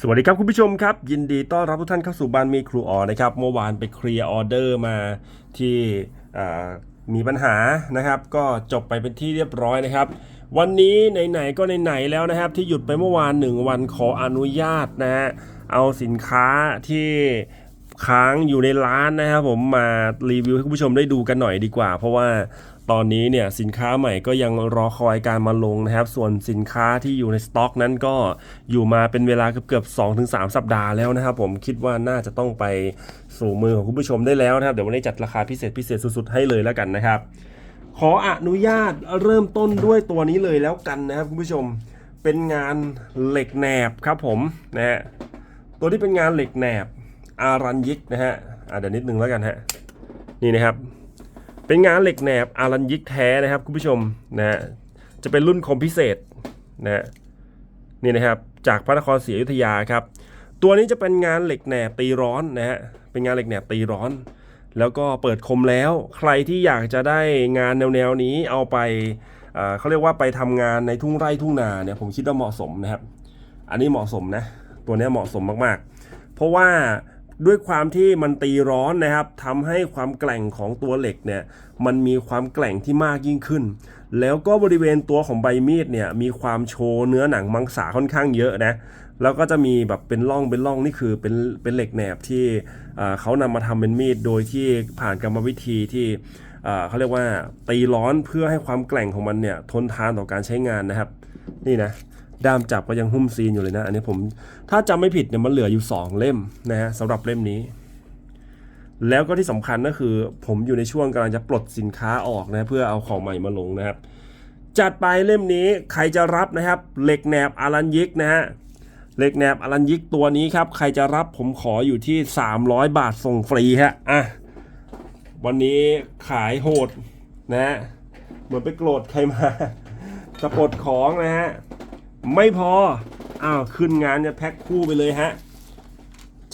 สวัสดีครับคุณผู้ชมครับ ยินดีต้อนรับทุกท่านเข้าสู่บ้านมีครูออนะครับ เมื่อวานไปเคลียร์ออเดอร์มาที่มีปัญหานะครับ ก็จบไปเป็นที่เรียบร้อยนะครับ วันนี้ไหนๆก็ไหนๆแล้วนะครับ ที่หยุดไปเมื่อวานหนึ่งวันขออนุญาตนะฮะเอาสินค้าที่ค้างอยู่ในร้านนะครับผมมารีวิวให้คุณผู้ชมได้ดูกันหน่อยดีกว่า เพราะว่า ตอนนี้เนี่ยสินค้าใหม่ก็ยังรอคอยการมาลงนะครับ ส่วนสินค้าที่อยู่ในสต็อกนั้นก็อยู่มาเป็นเวลาเกือบๆ2-3สัปดาห์แล้วนะครับผมคิดว่าน่าจะต้องไปสู่มือของคุณผู้ชมได้แล้วนะครับ เดี๋ยววันนี้จัดราคาพิเศษพิเศษสุดๆให้เลยแล้วกันนะครับ ขออนุญาตเริ่มต้นด้วยตัวนี้เลยแล้วกันนะครับคุณผู้ชมเป็นงานเหล็กแหนบครับผมนะฮะตัวที่เป็นงานเหล็กแหนบอารันยิกนะฮะอะเดี๋ยวนิดนึงแล้วกันฮะนี่นะครับ เป็นงานเหล็กแหนบอารันยิกแท้นะครับคุณผู้ชมนะฮะจะเป็นรุ่นคมพิเศษนะฮะนี่นะครับจากพระนครศรีอยุธยาครับ ตัวนี้จะเป็นงานเหล็กแหนบตีร้อนนะฮะเป็นงานเหล็กแหนบตีร้อน แล้วก็เปิดคมแล้ว ใครที่อยากจะได้งานแนวๆนี้เอาไปเอ่อเขาเรียกว่าไปทำงานในทุ่งไร่ทุ่งนาเนี่ยผมคิดว่าเหมาะสมนะครับ อันนี้เหมาะสมนะ ตัวนี้เหมาะสมมากๆ เพราะว่า ด้วยความที่มันตีร้อนนะครับทำให้ความแกร่งของตัวเหล็กเนี่ยมันมีความแกร่งที่มากยิ่งขึ้น แล้วก็บริเวณตัวของใบมีดเนี่ยมีความโชว์เนื้อหนังมังสาค่อนข้างเยอะนะแล้วก็จะมีแบบเป็นร่องเป็นร่องนี่คือเป็นเป็นเหล็กแหนบที่เขานำมาทำเป็นมีดโดยที่ผ่านกรรมวิธีที่เขาเรียกว่าตีร้อนเพื่อให้ความแกร่งของมันเนี่ยทนทานต่อการใช้งานนะครับ นี่นะ ด้ามจับก็ยังหุ้มซีนอยู่เลยนะ อันนี้ผมถ้าจำไม่ผิดเนี่ยมันเหลืออยู่ 2 เล่มนะฮะสำหรับเล่มนี้ แล้วก็ที่สำคัญก็คือ ผมอยู่ในช่วงกำลังจะปลดสินค้าออกนะเพื่อเอาของใหม่มาลงนะครับ จัดไปเล่มนี้ใครจะรับนะครับเหล็กแหนบอารันยิกนะฮะเหล็กแหนบอลันยิกตัวนี้ครับใครจะรับผมขออยู่ที่ 300 บาทส่งฟรีฮะอะวันนี้ขายโหดนะฮะเหมือนไปโกรธใครมาจะปลดของนะฮะ ไม่พอ อ้าวขึ้นงานจะแพ็คคู่ไปเลยฮะ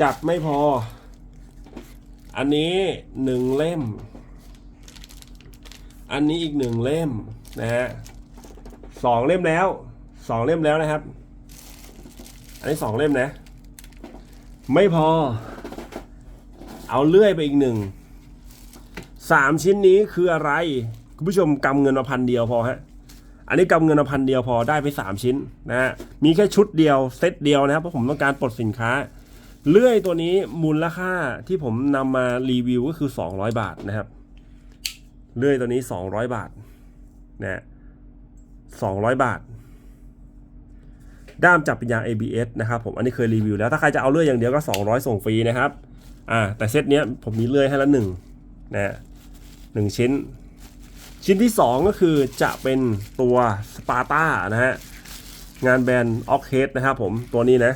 จัดไม่พอ อันนี้หนึ่งเล่ม อันนี้อีกหนึ่งเล่มนะฮะสองเล่มแล้วสองเล่มแล้วนะครับ อันนี้สองเล่มนะ ไม่พอ เอาเลื่อยไปอีกหนึ่งสามชิ้นนี้คืออะไร คุณผู้ชมกำเงินมาพันเดียวพอฮะ อันนี้กำเงินพันเดียวพอได้ไปสามชิ้นนะฮะมีแค่ชุดเดียวเซตเดียวนะครับเพราะผมต้องการปลดสินค้า เลื่อยตัวนี้มูลค่าที่ผมนำมารีวิวก็คือ 200 บาทนะครับ เลื่อยตัวนี้ 200 บาทนะฮะ200บาท ด้ามจับเป็นยาง ABS นะครับผมอันนี้เคยรีวิวแล้วถ้าใครจะเอาเลื่อยอย่างเดียวก็ 200 ส่งฟรีนะครับอ่าแต่เซตเนี้ยผมมีเลื่อยให้ละหนึ่งนะฮะหนึ่งชิ้น ชิ้นที่ 2 ก็คือจะเป็นตัวสปาร์ต้านะฮะ งานแบรนด์ออกเฮดนะครับผมตัวนี้นะ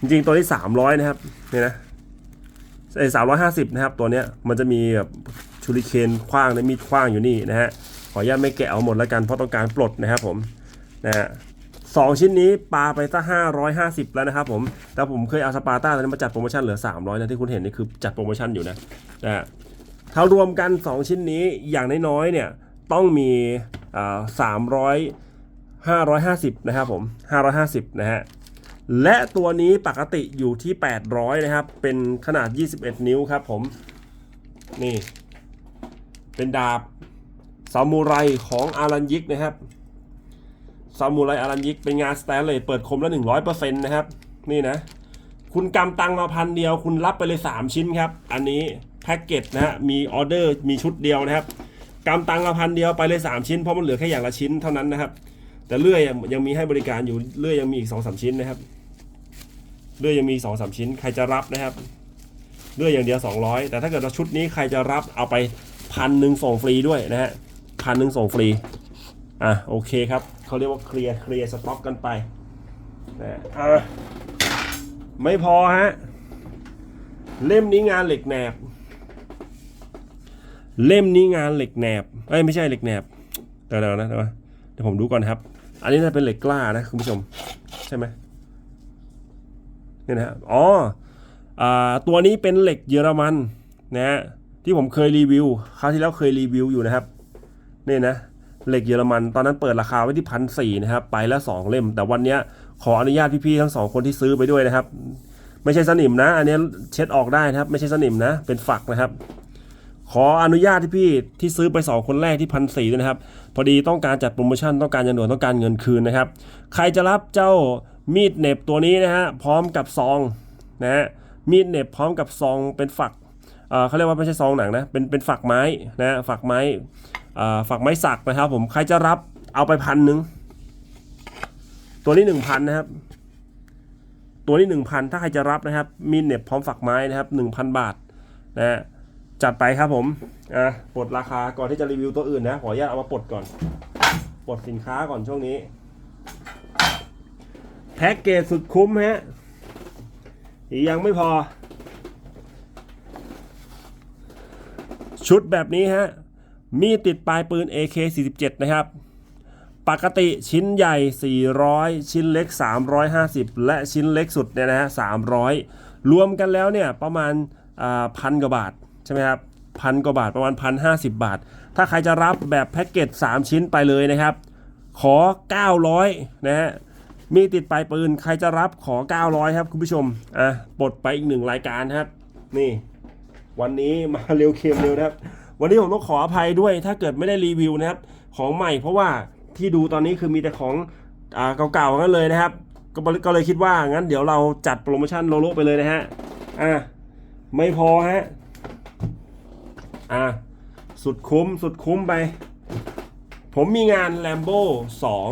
จริงๆ ตัวที่ 300 นะครับนี่นะไอ้สามร้อยห้าสิบนะครับ ตัวเนี้ยมันจะมีแบบชูริเคนคว้างในมีดคว้างอยู่นี่นะฮะขออนุญาตไม่แกะเอาหมดแล้วกันเพราะต้องการปลดนะครับผมนะฮะสองชิ้นนี้ปลาไปสักห้าร้อยห้าสิบแล้วนะครับผมแต่ผมเคยเอาสปาร์ต้าตอนนี้มาจัดโปรโมชั่นเหลือสามร้อยนะที่คุณเห็นนี่คือจัดโปรโมชั่นอยู่นะนะฮะ ถ้ารวมกัน 2 ชิ้นนี้อย่างน้อยๆเนี่ยต้องมีสามร้อยห้าร้อยห้าสิบนะครับผมห้าร้อยห้าสิบนะฮะและตัวนี้ปกติอยู่ที่ 800 นะครับ เป็นขนาด 21 นิ้วครับผม นี่ เป็นดาบซามูไรของอารันยิกนะครับซามูไรอารันยิกเป็นงานสแตนเลสเปิดคมละ 100%นะครับ นี่นะ คุณกำตังมาพันเดียว คุณรับไปเลย 3 ชิ้นครับ อันนี้ แพ็กเกจนะฮะมีออเดอร์มีชุดเดียวนะครับกำตังมาพันเดียวไปเลย 3 ชิ้นเพราะมันเหลือแค่อย่างละชิ้นเท่านั้นนะครับ แต่เลื่อยยังมีให้บริการอยู่เลื่อยยังมีอีก2อสชิ้นนะครับเลื่อยยังมี2อสชิ้น ใครจะรับนะครับเลื่อยอย่างเดียว 200 แต่ถ้าเกิดว่าชุดนี้ใครจะรับเอาไปพันหนึ่งส่งฟรีด้วยนะฮะพันหนึ่งส่งฟรีอะโอเคครับเขาเรียกว่าเคลียร์เคลียร์สต็อกกันไปนะอะไม่พอฮะเล่มนี้งานเหล็กแหนบ เล่มนี้งานเหล็กแหนบเอ้ยไม่ใช่เหล็กแหนบเดี๋ยวเดี๋ยวนะเดี๋ยวเดี๋ยวผมดูก่อนครับ อันนี้น่าเป็นเหล็กกล้านะคุณผู้ชมใช่ไหมเนี่ยนะอ๋ออตัวนี้เป็นเหล็กเยอรมันนะฮะที่ผมเคยรีวิวคราวที่แล้วเคยรีวิวอยู่นะครับนี่นะเหล็กเยอรมันตอนนั้นเปิดราคาไว้ที่พันสี่นะครับไปแล้วสองเล่ม แต่วันนี้ขออนุญาตพี่ๆทั้งสองคนที่ซื้อไปด้วยนะครับ ไม่ใช่สนิมนะ อันนี้เช็ดออกได้นะครับ ไม่ใช่สนิมนะ เป็นฝักนะครับ ขออนุญาตที่พี่ที่ซื้อไป 2 คนแรกที่พันสี่ด้วยนะครับ พอดีต้องการจัดโปรโมชั่นต้องการยันหน่วยต้องการเงินคืนนะครับ ใครจะรับเจ้ามีดเหน็บตัวนี้นะฮะพร้อมกับซองนะฮะมีดเหน็บพร้อมกับซองเป็นฝักเอ่อเขาเรียกว่าไม่ใช่ซองหนังนะเป็นเป็นฝักไม้นะฝักไม้เอ่อฝักไม้สักนะครับ ผมใครจะรับเอาไปพันหนึ่งตัวนี้หนึ่งพันนะครับ ตัวนี้หนึ่งพันถ้าใครจะรับนะครับมีดเหน็บพร้อมฝักไม้นะครับหนึ่งพันบาทนะฮะ จัดไปครับผม อะปลดราคาก่อนที่จะรีวิวตัวอื่นนะ ขออนุญาตเอามาปลดก่อน ปลดสินค้าก่อนช่วงนี้ แพ็กเกจสุดคุ้มฮะ ยังไม่พอ ชุดแบบนี้ฮะ มีติดปลายปืน AK47 นะครับ ปกติชิ้นใหญ่ 400 ชิ้นเล็ก 350 และชิ้นเล็กสุดเนี่ยนะฮะ300 รวมกันแล้วเนี่ยประมาณพันกว่าบาท ใช่ไหมครับพันกว่าบาทประมาณพันห้าสิบบาท ถ้าใครจะรับแบบแพ็กเกจ3 ชิ้นไปเลยนะครับ ขอ 900นะฮะมีติดปลายปืนใครจะรับขอ 900 ครับคุณผู้ชมอะปลดไปอีกหนึ่งรายการครับ นี่ วันนี้มาเร็วเค็มเร็วนะครับ วันนี้ผมต้องขออภัยด้วยถ้าเกิดไม่ได้รีวิวนะครับ ของใหม่เพราะว่าที่ดูตอนนี้คือมีแต่ของอ่าเก่าๆกันเลยนะครับก็ก็เลยคิดว่างั้นเดี๋ยวเราจัดโปรโมชั่นโลโลไปเลยนะฮะ อะ ไม่พอฮะ อะสุดคุ้มสุดคุ้มไป ผมมีงาน Lambo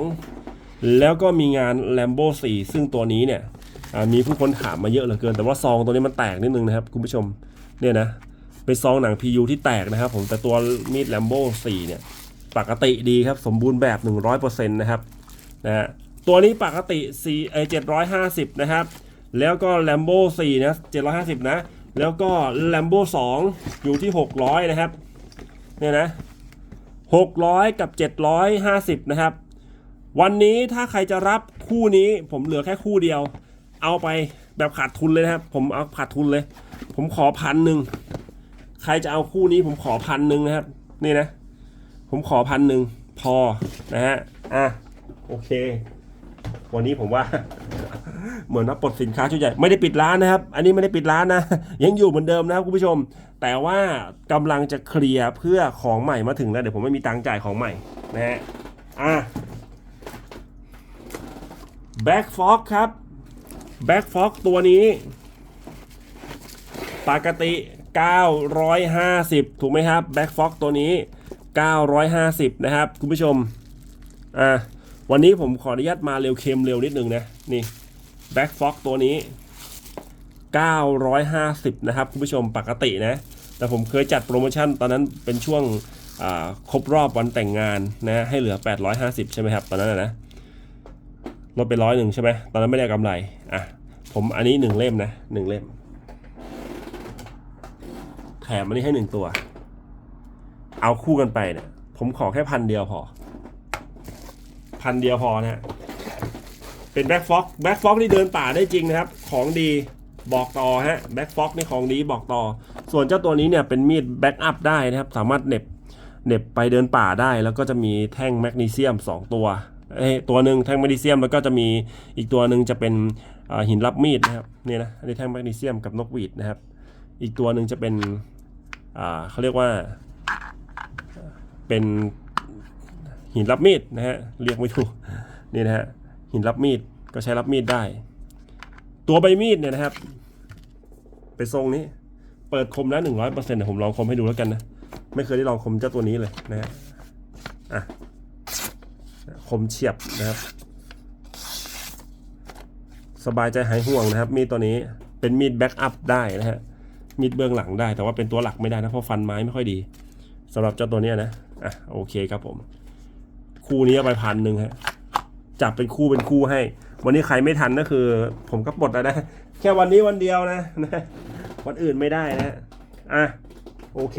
2 แล้วก็มีงาน Lambo 4 ซึ่งตัวนี้เนี่ยมีผู้คนถามมาเยอะเหลือเกิน แต่ว่าซองตัวนี้มันแตกนิดนึงนะครับ คุณผู้ชมเนี่ยนะเป็นซองหนัง PU ที่แตกนะครับผมแต่ตัวมีด Lambo 4 เนี่ย ปกติดีครับ สมบูรณ์แบบ 100%นะครับนะฮะตัวนี้ปกติ4เอ่อ750 นะครับ แล้วก็ Lambo 4 นะ 750 นะ แล้วก็ Lambo 2 อยู่ที่ 600 นะครับ เนี่ยนะ 600 กับ 750 นะครับ วันนี้ถ้าใครจะรับคู่นี้ผมเหลือแค่คู่เดียว เอาไปแบบขาดทุนเลยนะครับ ผมเอาขาดทุนเลย ผมขอพันหนึ่ง ใครจะเอาคู่นี้ผมขอพันหนึ่งนะครับ นี่นะ ผมขอพันหนึ่งพอนะฮะ อะ โอเค วันนี้ผมว่า เหมือนว่าปลดสินค้าชุดใหญ่ไม่ได้ปิดร้านนะครับ อันนี้ไม่ได้ปิดร้านนะ ยังอยู่เหมือนเดิมนะครับคุณผู้ชม แต่ว่ากำลังจะเคลียร์เพื่อของใหม่มาถึงแล้วเดี๋ยวผมไม่มีตังค์จ่ายของใหม่นะฮะอะ Back Fox ครับ Back Fox ตัวนี้ ปกติ 950 ถูกไหมครับ Back Fox ตัวนี้ 950 นะครับ คุณผู้ชม อะ วันนี้ผมขออนุญาตมาเร็วเค็มเร็วนิดนึงนะ นี่ Back Fox ตัวนี้ 950 นะครับ คุณผู้ชมปกตินะ แต่ผมเคยจัดโปรโมชั่นตอนนั้นเป็นช่วงครบรอบวันแต่งงานนะ ให้เหลือ 850 ใช่ไหมครับ ตอนนั้นนะนะลดไปร้อยหนึ่งใช่ไหมตอนนั้นไม่ได้กำไรอะผมอันนี้หนึ่งเล่มนะหนึ่งเล่ม แถมอันนี้ให้หนึ่งตัว เอาคู่กันไปเนี่ยผมขอแค่พันเดียวพอ พันเดียวพอนะฮะเป็นแบ็กฟ็อกแบ็กฟ็อกนี่เดินป่าได้จริงนะครับ ของดีบอกต่อฮะแบ็กฟ็อกนี่ของดีบอกต่อ ส่วนเจ้าตัวนี้เนี่ยเป็นมีดแบ็กอัพได้นะครับ สามารถเน็บเน็บไปเดินป่าได้ แล้วก็จะมีแท่งแมกนีเซียม 2 ตัวเอ้ตัวหนึ่งแท่งแมกนีเซียมแล้วก็จะมีอีกตัวหนึ่งจะเป็นหินรับมีดนะครับนี่นะอันนี้แท่งแมกนีเซียมกับนกหวีดนะครับ อีกตัวหนึ่งจะเป็นเขาเรียกว่าเป็น หินรับมีดนะฮะเรียกไม่ถูกนี่นะฮะหินรับมีดก็ใช้รับมีดได้ ตัวใบมีดเนี่ยนะครับเป็นทรงนี้ เปิดคมแล้วหนึ่งร้อยเปอร์เซ็นต์ผมลองคมให้ดูแล้วกันนะไม่เคยได้ลองคมเจ้าตัวนี้เลยนะฮะอะคมเฉียบนะครับ สบายใจหายห่วงนะครับ มีดตัวนี้เป็นมีดแบ็กอัพได้นะฮะมีดเบื้องหลังได้แต่ว่าเป็นตัวหลักไม่ได้นะเพราะฟันไม้ไม่ค่อยดีสำหรับเจ้าตัวนี้นะอะโอเคครับผม คู่นี้เอาไปพันหนึ่งฮะจับเป็นคู่เป็นคู่ให้ วันนี้ใครไม่ทันก็คือ ผมก็ปลดแล้วนะ แค่วันนี้วันเดียวนะนะวันอื่นไม่ได้นะอะโอเค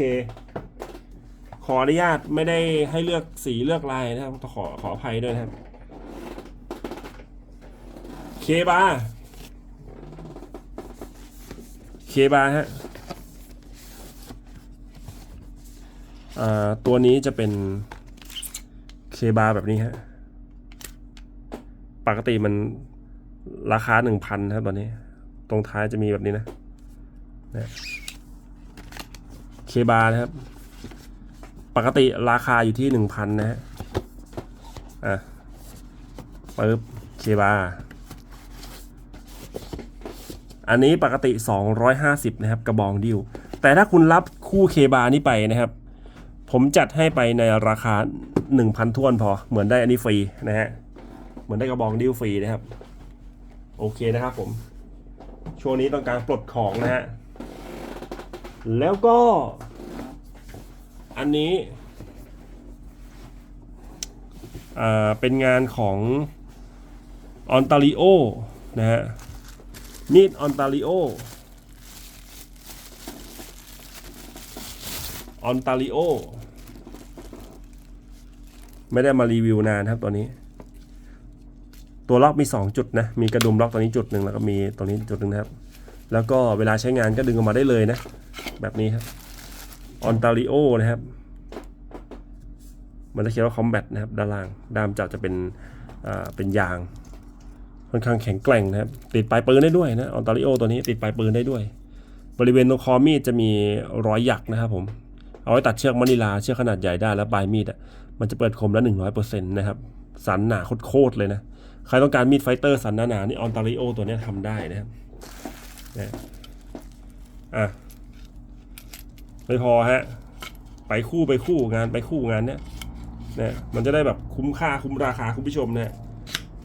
ขออนุญาตไม่ได้ให้เลือกสีเลือกลายนะครับขอขออภัยด้วยนะครับเคบาเคบาฮะอ่าตัวนี้จะเป็น เคบาร์แบบนี้ฮะ ปกติมันราคาหนึ่งพันครับตอนนี้ ตรงท้ายจะมีแบบนี้นะนะเคบานะครับ ปกติราคาอยู่ที่หนึ่งพันนะฮะ อะปึ๊บเคบาอันนี้ปกติ 250 นะครับ กระบองดิว แต่ถ้าคุณรับคู่เคบานี้ไปนะครับ ผมจัดให้ไปในราคา 1,000ท้วนพอ เหมือนได้อันนี้ฟรีนะฮะ เหมือนได้กระบองดิวฟรีนะครับ โอเคนะครับผม ช่วงนี้ต้องการปลดของนะฮะ แล้วก็ อันนี้อ่าเป็นงานของออนตาริโอนะฮะมีดออนตาริโอออนตาริโอ ไม่ได้มารีวิวนานครับตัวนี้ ตัวล็อกมี 2 จุดนะมีกระดุมล็อกตัวนี้จุดหนึ่งแล้วก็มีตรงนี้จุดหนึ่งนะครับ แล้วก็เวลาใช้งานก็ดึงออกมาได้เลยนะ แบบนี้ครับออนตาริโอนะครับ มันจะเขียนว่า combat นะครับด้านล่างด้ามจับจะเป็นอ่าเป็นยางค่อนข้างแข็งแกร่งนะครับ ติดปลายปืนได้ด้วยนะออนตาริโอตัวนี้ติดปลายปืนได้ด้วย บริเวณตรงคอมีดจะมีรอยหยักนะครับผม เอาไว้ตัดเชือกมะนิลาเชือกขนาดใหญ่ได้แล้วปลายมีดอะ มันจะเปิดคมละหนึ่งร้อยเปอร์เซ็นต์นะครับ สันหนาโคตรเลยนะ ใครต้องการมีดไฟเตอร์สันหนาๆนี่ออนตาริโอตัวนี้ทำได้นะครับนะอะไม่พอฮะ ไปคู่ไปคู่งานไปคู่งานเนี้ยนะมันจะได้แบบคุ้มค่าคุ้มราคาคุณผู้ชมนะ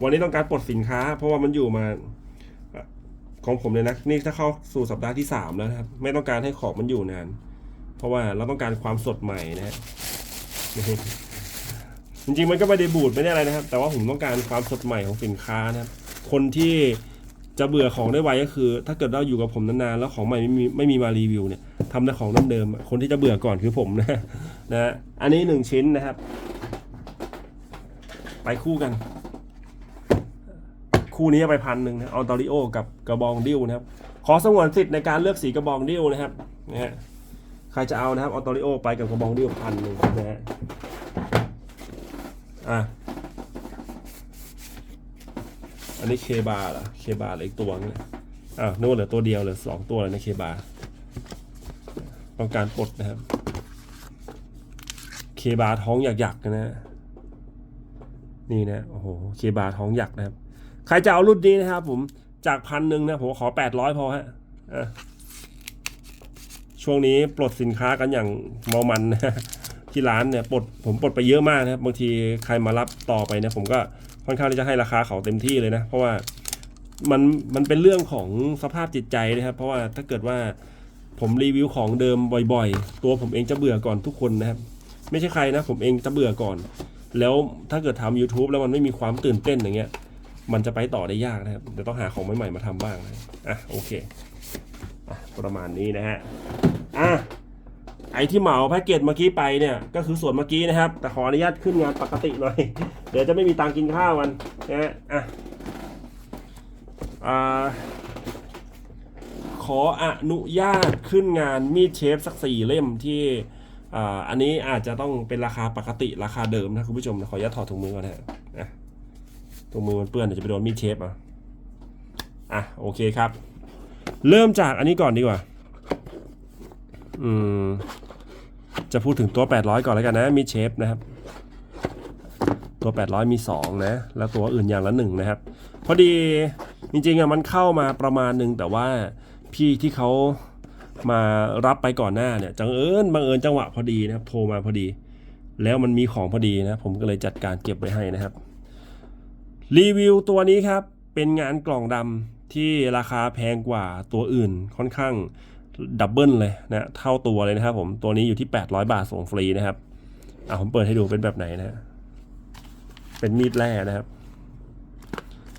วันนี้ต้องการปลดสินค้า เพราะว่ามันอยู่มาของผมเลยนะนี่ถ้าเข้าสู่สัปดาห์ที่สามแล้วนะครับ ไม่ต้องการให้ของมันอยู่นาน เพราะว่าเราต้องการความสดใหม่นะฮะ จริงๆมันก็ไม่ได้บูดไม่ได้อะไรนะครับ แต่ว่าผมต้องการความสดใหม่ของสินค้านะครับคนที่จะเบื่อของได้ไวก็คือ ถ้าเกิดเราอยู่กับผมนานๆแล้วของใหม่ไม่มีไม่มีมารีวิวเนี่ยทำแต่ของเดิมๆคนที่จะเบื่อก่อนคือผมนะนะฮะอันนี้หนึ่งชิ้นนะครับ ไปคู่กัน คู่นี้ไปพันหนึ่งนะออตอริโอกับกระบองดิ้วนะครับ ขอสงวนสิทธิ์ในการเลือกสีกระบองดิ้วนะครับนะฮะใครจะเอานะครับออตอริโอไปกับกระบองดิ้วพันหนึ่งนะฮะ อะ อันนี้เคบาร์เหรอเคบาร์เหลืออีกตัวนึงอ้าวนึกว่าเหลือตัวเดียวเหลือสองตัวเลยนเคบาร์ต้องการปลดนะครับเคบาร์ท้องหยักๆนะฮะนี่นะโอ้โหเคบาร์ท้องหยักนะครับ ใครจะเอารุ่นนี้นะครับ ผมจากพันหนึ่งนะผมขอแปดร้อยพอฮะอะช่วงนี้ปลดสินค้ากันอย่างเมามันนะ ที่ร้านเนี่ยปลดผมปลดไปเยอะมากนะครับบางทีใครมารับต่อไปเนี่ยผมก็ค่อนข้างที่จะให้ราคาเขาเต็มที่เลยนะ เพราะว่ามันมันเป็นเรื่องของสภาพจิตใจนะครับ เพราะว่าถ้าเกิดว่าผมรีวิวของเดิมบ่อยๆ ตัวผมเองจะเบื่อก่อนทุกคนนะครับ ไม่ใช่ใครนะ ผมเองจะเบื่อก่อน แล้วถ้าเกิดทำ YouTube แล้วมันไม่มีความตื่นเต้นอย่างเงี้ย มันจะไปต่อได้ยากนะครับเดี๋ยวต้องหาของใหม่ๆมาทำบ้างนะอะโอเคอะประมาณนี้นะฮะอะ ไอที่เหมาแพ็กเกจเมื่อกี้ไปเนี่ยก็คือส่วนเมื่อกี้นะครับ แต่ขออนุญาตขึ้นงานปกติหน่อย เดี๋ยวจะไม่มีตังค์กินข้าวมันนะฮะอะอ่าขออนุญาตขึ้นงานมีดเชฟสักสี่เล่มที่อ่าอันนี้อาจจะต้องเป็นราคาปกติราคาเดิมนะคุณผู้ชมขออนุญาตถอดถุงมือก่อนนะฮะอะตรงมือมันเปื้อนเดี๋ยวจะไปโดนมีดเชฟอะอะโอเคครับ เริ่มจากอันนี้ก่อนดีกว่า อืม จะพูดถึงตัว 800 ก่อนแล้วกันนะ มีเชฟนะครับ ตัว 800 มี 2 นะ แล้วตัวอื่นอย่างละหนึ่งนะครับ พอดีจริงๆอะมันเข้ามาประมาณหนึ่งแต่ว่าพี่ที่เขามารับไปก่อนหน้าเนี่ยจังเอิญบังเอิญจังหวะพอดีนะครับ โทรมาพอดี แล้วมันมีของพอดีนะ ผมก็เลยจัดการเก็บไว้ให้นะครับ รีวิวตัวนี้ครับ เป็นงานกล่องดำที่ราคาแพงกว่าตัวอื่นค่อนข้าง ดับเบิลเลยนะเท่าตัวเลยนะครับผมตัวนี้อยู่ที่ 800 บาทส่งฟรีนะครับอะผมเปิดให้ดูเป็นแบบไหนนะเป็นมีดแร่นะครับ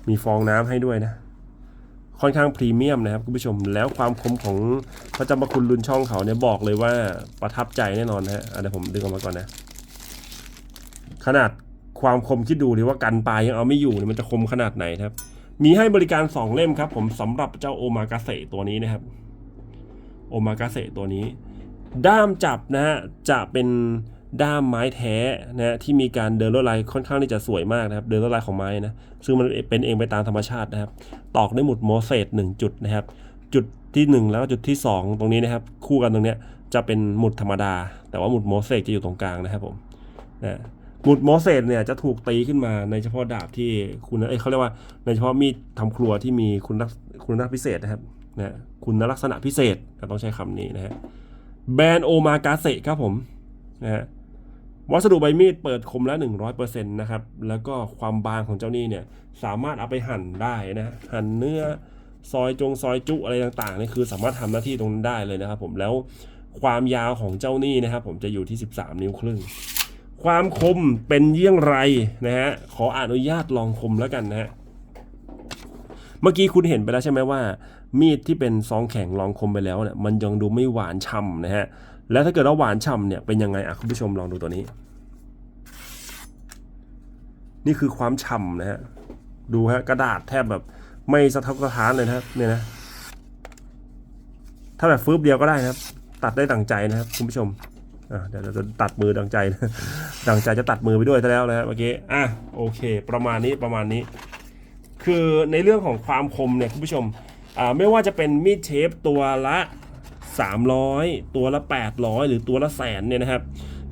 มีฟองน้ำให้ด้วยนะ ค่อนข้างพรีเมียมนะครับคุณผู้ชมแล้วความคมของพระจำพระคุณรุนช่องเขาเนี่ยบอกเลยว่าประทับใจแน่นอนนะฮะอะเดี๋ยวผมดึงออกมาก่อนนะ ขนาดความคมคิดดูดิว่ากันปลายยังเอาไม่อยู่เนี่ยมันจะคมขนาดไหนครับ มีให้บริการ 2 เล่มครับ ผมสำหรับเจ้าโอมากาเสตัวนี้นะครับ โอมากาเสตัวนี้ ด้ามจับนะฮะจะเป็นด้ามไม้แท้นะฮะที่มีการเดินลวดลายค่อนข้างที่จะสวยมากนะครับ เดินลวดลายของไม้นะซึ่งมันเป็นเองไปตามธรรมชาตินะครับ ตอกด้วยหมุดโมเสสหนึ่งจุดนะครับ จุดที่หนึ่งแล้วก็จุดที่สองตรงนี้นะครับ คู่กันตรงเนี้ยจะเป็นหมุดธรรมดา แต่ว่าหมุดโมเสสจะอยู่ตรงกลางนะครับผมนะหมุดโมเสสเนี่ยจะถูกตีขึ้นมาในเฉพาะดาบที่คุณเอ้ยเขาเรียกว่าในเฉพาะมีดทำครัวที่มีคุณลักษคุณลักษณะพิเศษนะครับ นะคุณลักษณะพิเศษต้องใช้คำนี้นะฮะแบรนด์โอมากาเซครับผมนะฮะวัสดุใบมีดเปิดคมละ 100%นะครับ แล้วก็ความบางของเจ้านี่เนี่ยสามารถเอาไปหั่นได้นะหั่นเนื้อซอยจงซอยจุอะไรต่างๆนี่คือสามารถทำหน้าที่ตรงนั้นได้เลยนะครับ ผมแล้วความยาวของเจ้านี่นะครับ ผมจะอยู่ที่ 13 นิ้วครึ่ง ความคมเป็นเยี่ยงไรนะฮะขออนุญาตลองคมแล้วกันนะฮะเมื่อกี้คุณเห็นไปแล้วใช่ไหมว่า มีดที่เป็นซองแข็งลองคมไปแล้วเนี่ยมันยังดูไม่หวานฉ่ำนะฮะแล้วถ้าเกิดว่าหวานฉ่ำเนี่ยเป็นยังไงอะคุณผู้ชมลองดูตัวนี้ นี่คือความฉ่ำนะฮะดูฮะกระดาษแทบแบบไม่สะทกสะท้านเลยนะครับเนี่ยนะถ้าแบบฟืบเดียวก็ได้นะครับ ตัดได้ดังใจนะครับคุณผู้ชมอะเดี๋ยวเราจะตัดมือดังใจนะดังใจจะตัดมือไปด้วยซะแล้วนะฮะเมื่อกี้อะโอเค ประมาณนี้ประมาณนี้ คือในเรื่องของความคมเนี่ยคุณผู้ชม ไม่ว่าจะเป็นมีดเชฟตัวละ 300 ตัวละ 800 หรือตัวละแสนเนี่ยนะครับ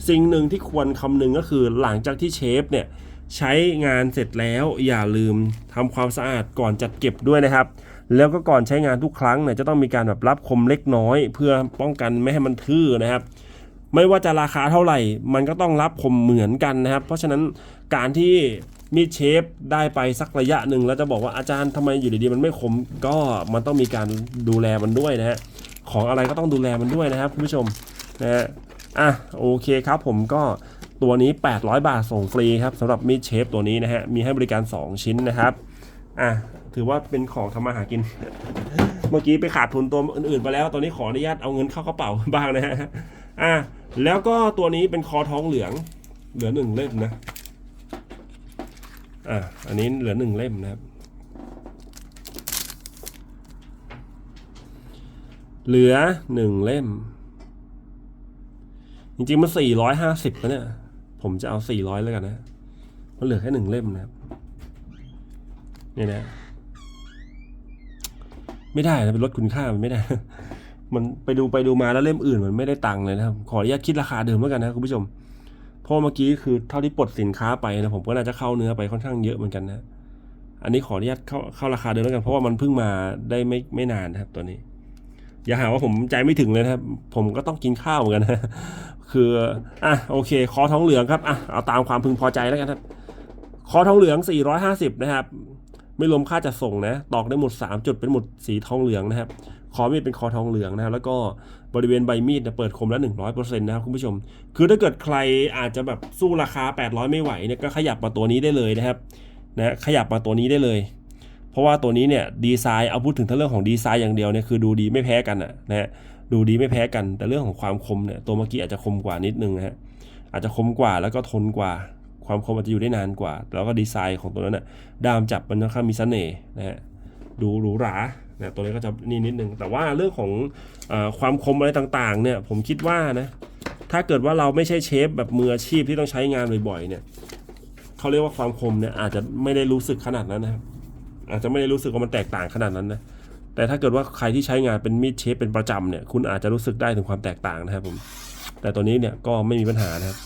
สิ่งหนึ่งที่ควรคำนึงก็คือหลังจากที่เชฟเนี่ยใช้งานเสร็จแล้วอย่าลืมทำความสะอาดก่อนจัดเก็บด้วยนะครับ แล้วก็ก่อนใช้งานทุกครั้งเนี่ยจะต้องมีการแบบรับคมเล็กน้อย เพื่อป้องกันไม่ให้มันทื่อนะครับ ไม่ว่าจะราคาเท่าไหร่ มันก็ต้องรับคมเหมือนกันนะครับ เพราะฉะนั้นการที่ มีดเชฟได้ไปสักระยะหนึ่งแล้วจะบอกว่าอาจารย์ทำไมอยู่ดีๆมันไม่คมก็มันต้องมีการดูแลมันด้วยนะฮะของอะไรก็ต้องดูแลมันด้วยนะครับคุณผู้ชมนะฮะอะโอเคครับผมก็ตัวนี้ 800 บาทส่งฟรีครับสำหรับมีดเชฟตัวนี้นะฮะมีให้บริการ 2 ชิ้นนะครับอะถือว่าเป็นของทำมาหากิน เมื่อกี้ไปขาดทุนตัวอื่นๆไปแล้ว ตอนนี้ขออนุญาตเอาเงินเข้ากระเป๋าบ้างนะฮะอะแล้วก็ตัวนี้เป็นคอท้องเหลืองเหลือหนึ่งเล่มนะ อะอันนี้เหลือหนึ่งเล่มนะครับ เหลือหนึ่งเล่ม จริงๆมันสี่ร้อยห้าสิบนะเนี่ย ผมจะเอาสี่ร้อยแล้วกันนะ มันเหลือแค่หนึ่งเล่มนะครับเนี่ยนะ ไม่ได้นะเป็นลดคุณค่ามันไม่ได้ มันไปดูไปดูมาแล้วเล่มอื่นมันไม่ได้ตังค์เลยนะครับ ขออนุญาตคิดราคาเดิมแล้วกันนะคุณผู้ชม เพราะเมื่อกี้คือเท่าที่ปลดสินค้าไปนะผมก็น่าจะเข้าเนื้อไปค่อนข้างเยอะเหมือนกันนะ อันนี้ขออนุญาตเข้าเข้าราคาเดิมแล้วกันเพราะว่ามันเพิ่งมาได้ไม่ไม่นานนะครับตัวนี้ อย่าหาว่าผมใจไม่ถึงเลยนะครับ ผมก็ต้องกินข้าวเหมือนกันนะคืออะโอเค คอทองเหลืองครับอะเอาตามความพึงพอใจแล้วกันครับ คอทองเหลือง 450 นะครับไม่รวมค่าจัดส่งนะ ตอกได้หมด 3 จุดเป็นหมุดสีทองเหลืองนะครับ คอมีดเป็นคอทองเหลืองนะครับ แล้วก็ บริเวณใบมีดเปิดคมแล้ว100%นะครับคุณผู้ชม คือถ้าเกิดใครอาจจะแบบสู้ราคา 800 ไม่ไหวเนี่ยก็ขยับมาตัวนี้ได้เลยนะครับนะขยับมาตัวนี้ได้เลย เพราะว่าตัวนี้เนี่ยดีไซน์เอาพูดถึงทั้งเรื่องของดีไซน์อย่างเดียวเนี่ยคือดูดีไม่แพ้กันอะนะฮะดูดีไม่แพ้กัน แต่เรื่องของความคมเนี่ยตัวเมื่อกี้อาจจะคมกว่านิดนึงนะฮะอาจจะคมกว่าแล้วก็ทนกว่า ความคมอาจจะอยู่ได้นานกว่า แล้วก็ดีไซน์ของตัวนั้นน่ะด้ามจับมันค่อนข้างมีเสน่ห์นะฮะดูหรูหรา นะตัวนี้ก็จะนี่นิดนึงแต่ว่าเรื่องของอความคมอะไรต่างๆ เนี่ยผมคิดว่านะถ้าเกิดว่าเราไม่ใช่เชฟแบบมืออาชีพที่ต้องใช้งานบ่อยๆเนี่ยเขาเรียกว่าความคมเนี่ยอาจจะไม่ได้รู้สึกขนาดนั้นนะครับอาจจะไม่ได้รู้สึกว่ามันแตกต่างขนาดนั้นนะแต่ถ้าเกิดว่าใครที่ใช้งานเป็นมีดเชฟเป็นประจำเนี่ยคุณอาจจะรู้สึกได้ถึงความแตกต่างนะครับผมแต่ตัวนี้เนี่ยก็ไม่มีปัญหานะครับ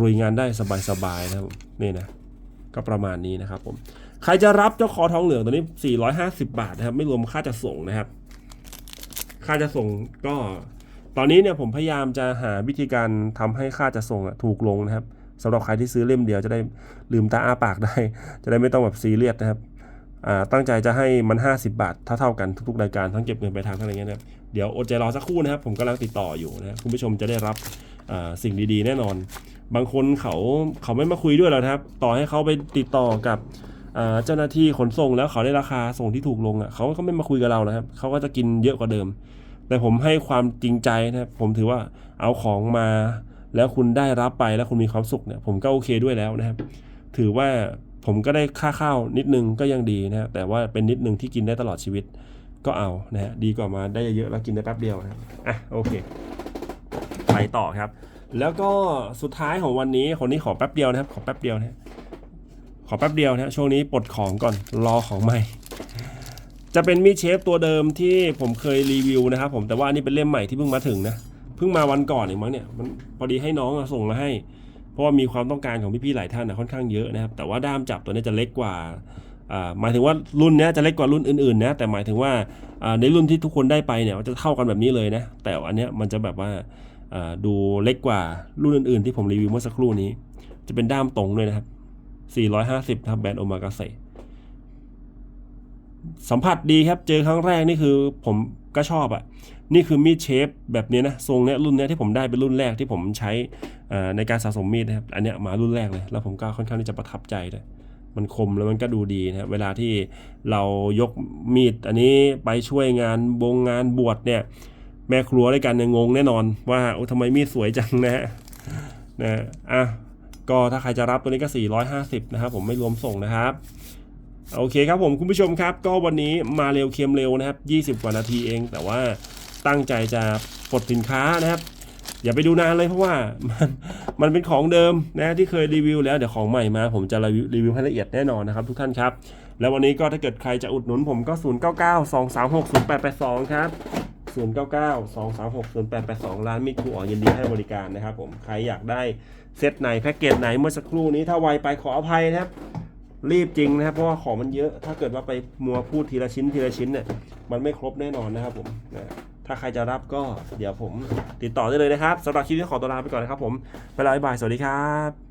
รุยงานได้สบายๆนะครับนี่นะ ก็ประมาณนี้นะครับผม ใครจะรับเจ้าคอทองเหลืองตัวนี้ 450 บาทนะครับ ไม่รวมค่าจัดส่งนะครับ ค่าจัดส่งก็ ตอนนี้เนี่ยผมพยายามจะหาวิธีการทำให้ค่าจัดส่งถูกลงนะครับสำหรับใครที่ซื้อเล่มเดียวจะได้ลืมตาอ้าปากได้ จะได้ไม่ต้องแบบซีเรียสนะครับอ่าตั้งใจจะให้มัน 50 บาทเท่าๆกันทุกๆรายการทั้งเก็บเงินไปทางทั้งอะไรเงี้ยนะครับเดี๋ยวอดใจรอสักครู่นะครับ ผมกำลังติดต่ออยู่นะคุณผู้ชมจะได้รับ สิ่งดีๆ แน่นอน บางคนเขาเขาไม่มาคุยด้วยแล้วนะครับ ต่อให้เขาไปติดต่อกับเจ้าหน้าที่ขนส่งแล้วเขาได้ราคาส่งที่ถูกลงอะเขาก็ไม่มาคุยกับเรานะครับเขาก็จะกินเยอะกว่าเดิม แต่ผมให้ความจริงใจนะครับผมถือว่าเอาของมา แล้วคุณได้รับไปแล้วคุณมีความสุขเนี่ยผมก็โอเคด้วยแล้วนะครับ ถือว่าผมก็ได้ค่าข้าวนิดนึงก็ยังดีนะแต่ว่าเป็นนิดนึงที่กินได้ตลอดชีวิตก็เอานะฮะดีกว่ามาได้เยอะๆแล้วกินได้แป๊บเดียวนะอะโอเค ไปต่อครับ แล้วก็สุดท้ายของวันนี้คนนี้ขอแป๊บเดียวนะครับ ขอแป๊บเดียวนะขอแป๊บเดียวนะช่วงนี้ปลดของก่อนรอของใหม่ จะเป็นมีดเชฟตัวเดิมที่ผมเคยรีวิวนะครับ ผมแต่ว่าอันนี้เป็นเล่มใหม่ที่เพิ่งมาถึงนะเพิ่งมาวันก่อนเองมั้งเนี่ยมันพอดีให้น้องส่งมาให้ เพราะว่ามีความต้องการของพี่ๆหลายท่านนะค่อนข้างเยอะนะครับ แต่ว่าด้ามจับตัวนี้จะเล็กกว่าหมายถึงว่ารุ่นนี้จะเล็กกว่ารุ่นอื่นๆนะแต่หมายถึงว่าในรุ่นที่ทุกคนได้ไปเนี่ยมันจะเท่ากันแบบนี้เลยนะ แต่อันเนี้ยมันจะแบบว่า ดูเล็กกว่ารุ่นอื่นๆ ที่ผมรีวิวเมื่อสักครู่นี้ จะเป็นด้ามตรงด้วยนะครับ 450ครับแบรนด์โอมากาเซสัมผัสดีครับ เจอครั้งแรกนี่คือผมก็ชอบอะ่ะ นี่คือมีดเชฟแบบนี้นะ ทรงเนี้ยรุ่นเนี้ยที่ผมได้เป็นรุ่นแรกที่ผมใช้ในการสะสมมีดนะครับ อันเนี้ยมารุ่นแรกเลย แล้วผมก็ค่อนข้างที่จะประทับใจเลยมันคมแล้วมันก็ดูดีนะครับเวลาที่เรายกมีดอันนี้ไปช่วยงานบงงานบวชเนี่ย แม่ครัวด้วยกันเนี่ยงงแน่นอนว่าโอ้ทำไมมีดสวยจังนะฮะนะอะก็ถ้าใครจะรับตัวนี้ก็ 450 นะครับผมไม่รวมส่งนะครับ โอเคครับผมคุณผู้ชมครับ ก็วันนี้มาเร็วเค็มเร็วนะครับ 20 กว่านาทีเอง แต่ว่าตั้งใจจะปลดสินค้านะครับ อย่าไปดูนานเลยเพราะว่ามันมันเป็นของเดิมนะที่เคยรีวิวแล้วเดี๋ยวของใหม่มา ผมจะรีวิวรีวิวให้ละเอียดแน่นอนนะครับ ทุกท่านครับ แล้ววันนี้ก็ถ้าเกิดใครจะอุดหนุนผมก็ 0 9 9 2 3 6 0 8 8 2 ครับ 0 9 9 2 3 6 0 8 8 2 ร้านมิตรครูอ๋อยินดีให้บริการนะครับผม ใครอยากได้เซตไหนแพ็กเกจไหนเมื่อสักครู่นี้ถ้าไวไปขออภัยนะครับ รีบจริงนะครับ เพราะว่าของมันเยอะ ถ้าเกิดว่าไปมัวพูดทีละชิ้นทีละชิ้นเนี่ย มันไม่ครบแน่นอนนะครับผมนะถ้าใครจะรับก็เดี๋ยวผมติดต่อได้เลยนะครับสำหรับคลิปนี้ขอตัวลาไปก่อนนะครับผมเวลาบ่ายสวัสดีครับ